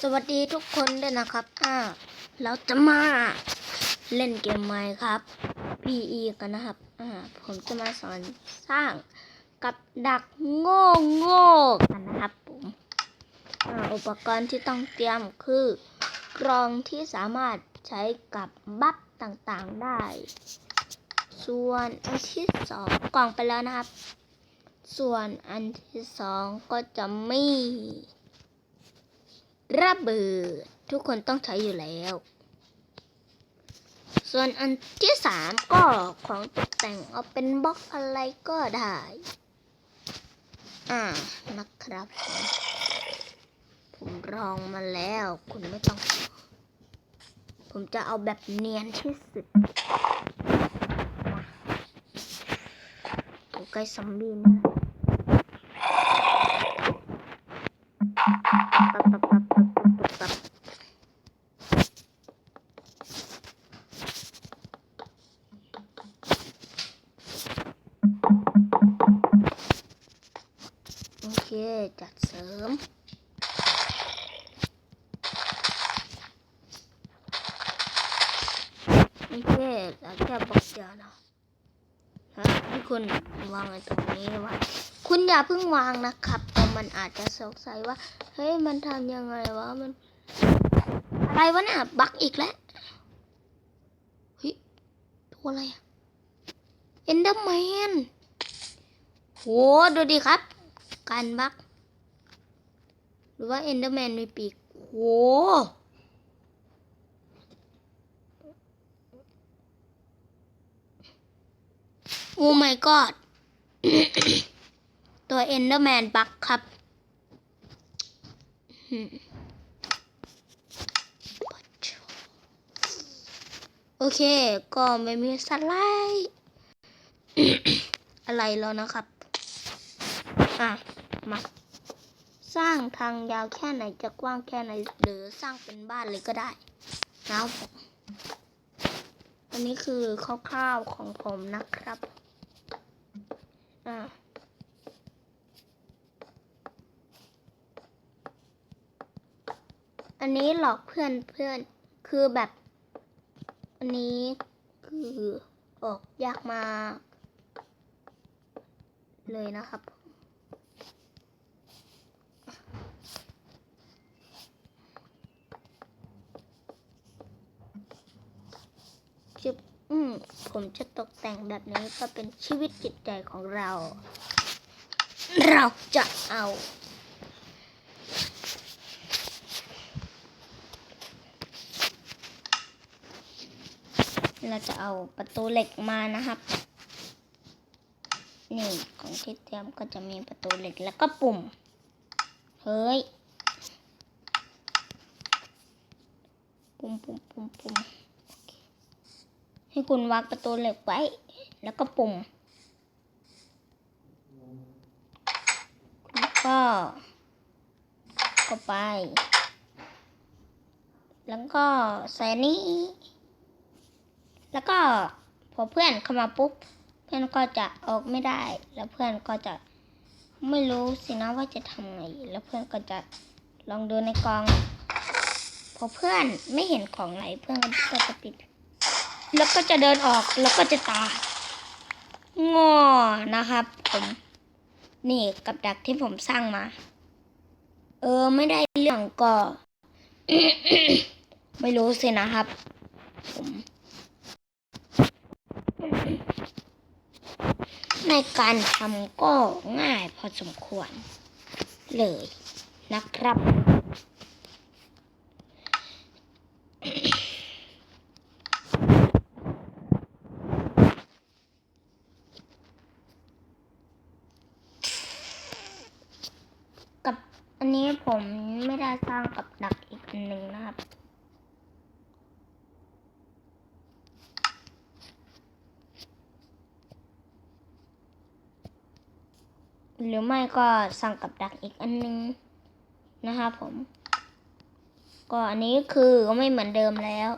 สวัสดีทุกคนด้วยนะครับ อ่า เราจะมาเล่นเกมใหมครับ PE กันนะครับ อ่า ผมจะมาสอนสร้างกับดักโง่โง่กันนะครับผมอ่า อุปกรณ์ที่ต้องเตรียมคือกรองที่สามารถใช้กับบัฟต่างๆได้ ส่วนอันที่สองกล่องไปแล้วนะครับ ส่วนอันที่สองก็จะมี ระเบิดทุกคนต้องใช้อยู่แล้ว ส่วนอันที่สามก็ของตกแต่งเอาเป็นบล็อกอะไรก็ได้ อ่านะครับ ผมลองมาแล้ว คุณไม่ต้อง ผมจะเอาแบบเนียนที่สุดใกล้ซอมบี้นะ โอเค จัดเสริม โอเคแล้วแค่บอกเดียวนะฮะที่คุณวางไว้ตรงนี้ไว้คุณอย่าเพิ่งวางนะครับเพราะมันอาจจะสงสัยว่า เฮ้ย มันทำยังไงวะ มัน อะไรวะน่ะ บักอีกแล้วเฮ้ย ตัวอะไรอะเอนเดอร์แมนโหดูดิครับ การบักหรือว่าเอนเดอร์แมนมีปีกโหโอ้ my god ตัวเอนเดอร์แมนบักครับโอเค ก็ไม่มีสไลด์อะไรแล้วนะครับ อะ มา สร้างทางยาวแค่ไหนจะกว้างแค่ไหน หรือสร้างเป็นบ้านเลยก็ได้นะครับผมอันนี้คือคร่าวๆของผมนะครับ อ่าอันนี้หลอกเพื่อนเพื่อนคือแบบ อันนี้คือออกยากมาก เลยนะครับ จึบอืม ผมจะตกแต่งแบบนี้ก็เป็นชีวิตจิตใจของเรา เราจะเอาเราจะเอาประตูเหล็กมานะครับ นี่ของที่เตรียมก็จะมีประตูเหล็กแล้วก็ปุ่ม เฮ้ย ปุ่มปุ่มปุ่มปุ่ม ให้คุณวางประตูเหล็กไว้ แล้วก็ปุ่มคุณก็ก็ไป แล้วก็ใส่นี้ แล้วก็พอเพื่อนเข้ามาปุ๊บ เพื่อนก็จะออกไม่ได้ แล้วเพื่อนก็จะไม่รู้สินะว่าจะทำไง แล้วเพื่อนก็จะลองดูในกอง พอเพื่อนไม่เห็นของไหนเพื่อนก็จะปิด แล้วก็จะเดินออกแล้วก็จะตายงอนะครับผมนี่กับดักที่ผมสร้างมา เออไม่ได้เรื่องก็ ไม่รู้สินะครับ ผมในการทำก็ง่ายพอสมควรเลยนะครับ กับ อันนี้ผมไม่ได้สร้างกับดักอีกอันหนึ่งนะครับ หรือไม่ก็สั่งกับดักอีกอันหนึงนะครับผม ก็อันนี้คือก็ไม่เหมือนเดิมแล้ว